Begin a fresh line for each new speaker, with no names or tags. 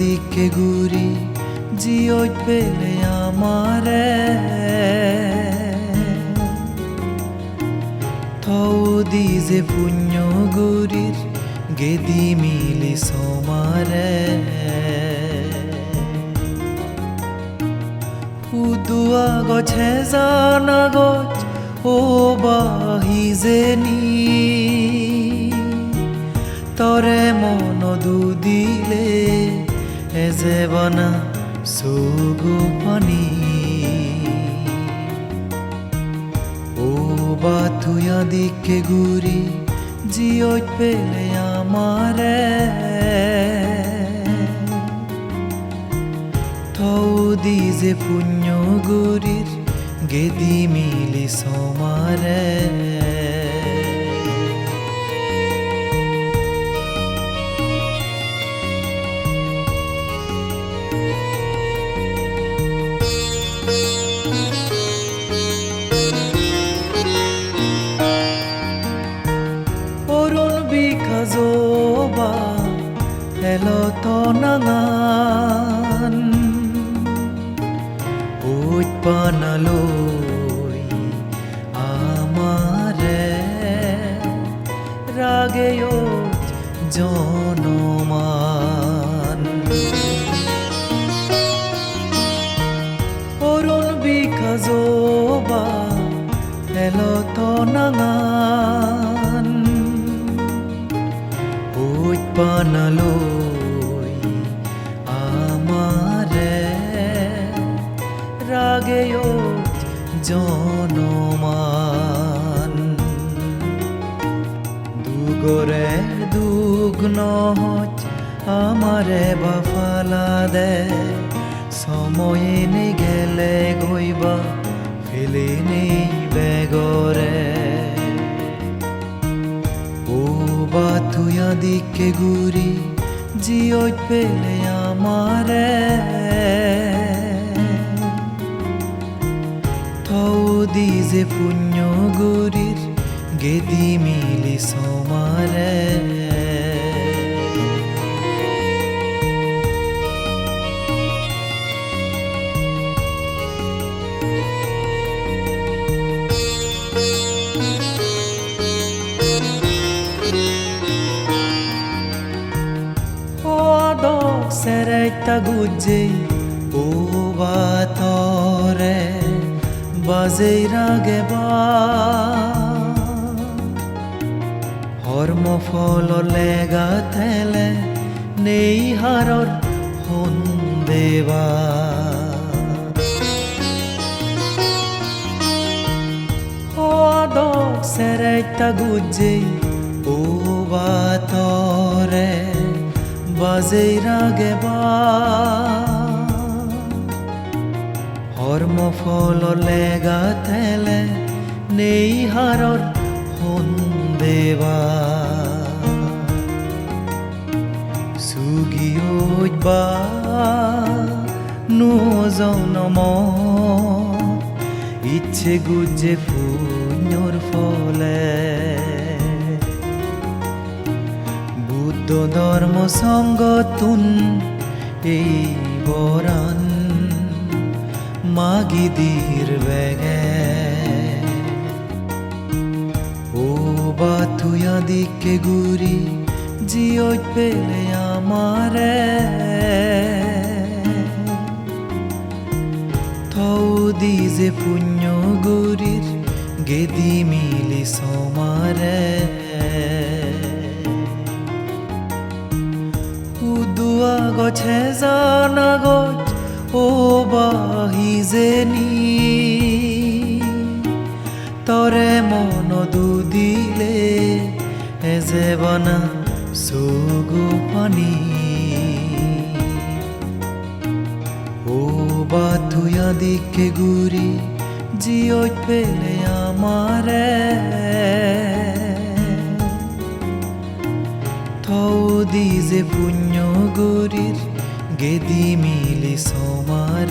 দিকে ঘুরি জিয়ত পেলে আমারে। থৌ দি যে পুণ্য গুৰিৰ গেদি মিলি সমাৰে উদুয়া গছে জানা গছ ও বাহি যেনি তরে মন দুদিলে এজে বনা সুগু পানী ও বাথুয়া দিকে ঘুরি জিয়ত পেলে আমারে। থৌ দি যে পুণ্য গুৰিৰ গেদি মিলি সমাৰে হেলত নাঙান উৎপানালৈ আমাৰে ৰাগেয়ত জনমান। অৰুণ বিকাজবা হেলত নাঙান উৎপানালৈ ৰাগেয়ত জনমান। দুগরে দুগ্নত আমারে বাফালা দে সময়ে নে গেলে গইবা, ফেলে নেই বেগরে। ও বাথুয়া দিকে ঘুরি জিয়ত পেলে আমারে। থৌ দি যে পুণ্য গুৰিৰ গেদি মিলি Hodok sereita gujjei ও বাতরে বাজেই রাগে বা। হর্ম ফল লেগা থেলে নেই হারর হন দেবা। sereita gujjei ও বাতরে বাজেই রাগে বা। হর্ম ফল লেগা থেলে নেই হারর হন দেবা। সুগিয়ত বা নম ইচ্ছে গুজে পুণ্যর ফলে। বুদ্ধ ধর্ম সঙ্গতুন এই মাগিদির বেগে ও বাথুয়া দিকে ঘুরি জিয়ত পেলে আমারে। থৌ দি যে পুণ্য গুৰিৰ গেদি মিলি সমাৰে উদুয়া গছে জানা গছ ও বাহি যেনি তরে মন দুদিলে এজে বনা সুগু পানী ও বাথুয়া দিকে ঘুরি জিয়ত পেলে আমারে। থৌ দি যে পুণ্য গুৰিৰ गीमिली सोमर।